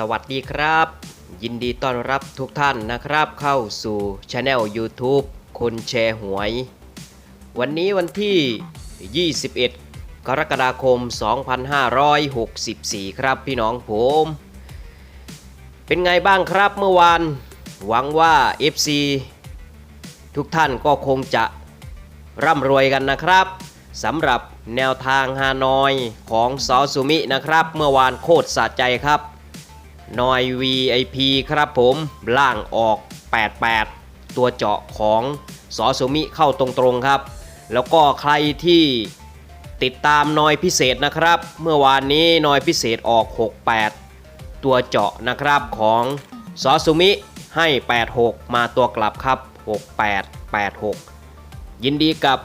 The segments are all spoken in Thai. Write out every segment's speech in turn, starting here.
สวัสดีครับ ยินดีต้อนรับทุกท่านนะครับ เข้าสู่ช anel YouTube คนแชร์หวย วันนี้วันที่ 21 กรกฎาคม 2564 ครับพี่น้องผม เป็นไงบ้างครับเมื่อวาน หวังว่า FC ทุกท่านก็คงจะร่ำรวยกันนะครับสำหรับแนวทางฮานอยของซอสุมินะครับ เมื่อวานโคตรสะใจครับ นอย VIP ครับผมล่างออก 88 ตัวเจาะของสอสุมิเข้าตรงๆครับ แล้วก็ใครที่ติดตามนอยพิเศษนะครับ เมื่อวานนี้นอยพิเศษออก 68 ตัวเจาะนะครับของสอสุมิให้ 86 มาตัวกลับครับ 68 86 ยินดีกับ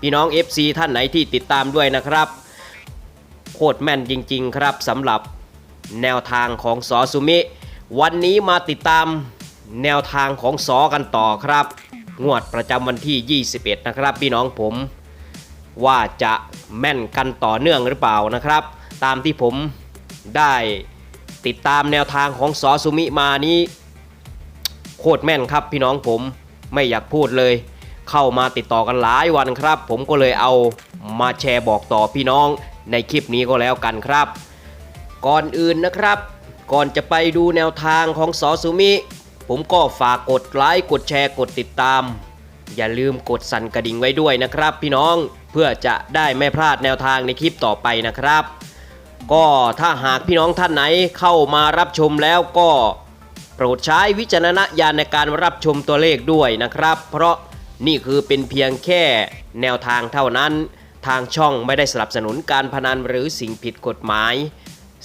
พี่น้อง FC ท่านไหนที่ติดตามด้วยนะครับ โคตรแม่นจริง ๆ ครับสำหรับ แนวทางของสอสุมิ วันนี้มาติดตามแนวทางของสอกันต่อครับ งวดประจำวันที่ 21 นะครับพี่น้องผม ว่าจะแม่นกันต่อเนื่องหรือเปล่านะครับ ตามที่ผมได้ติดตามแนวทางของสอสุมิมานี้ โคตรแม่นครับพี่น้องผมไม่อยากพูดเลย เข้ามาติดต่อกันหลายวันครับ ผมก็เลยเอามาแชร์บอกต่อพี่น้องในคลิปนี้ก็แล้วกันครับ ก่อนอื่นนะครับ ก่อนจะไปดูแนวทางของสอสุมิ ผมก็ฝากกดไลค์กดแชร์กดติดตาม อย่าลืมกดสั่นกระดิ่งไว้ด้วยนะครับ พี่น้องเพื่อจะได้ไม่พลาดแนวทางในคลิปต่อไปนะครับ ก็ถ้าหากพี่น้องท่านไหนเข้ามารับชมแล้วก็โปรดใช้วิจารณญาณในการรับชมตัวเลขด้วยนะครับ เพราะนี่คือเป็นเพียงแค่แนวทางเท่านั้น ทางช่องไม่ได้สนับสนุนการพนันหรือสิ่งผิดกฎหมาย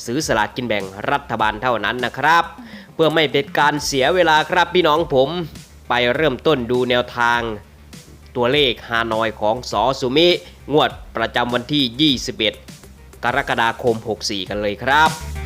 ซื้อสลากกินแบ่งรัฐบาลเท่านั้นนะครับ เพื่อไม่เป็นการเสียเวลาครับพี่น้องผมไปเริ่มต้นดูแนวทาง ตัวเลขฮานอยของสอสุมิ งวดประจำวันที่ 21 กรกฎาคม 64 กันเลยครับ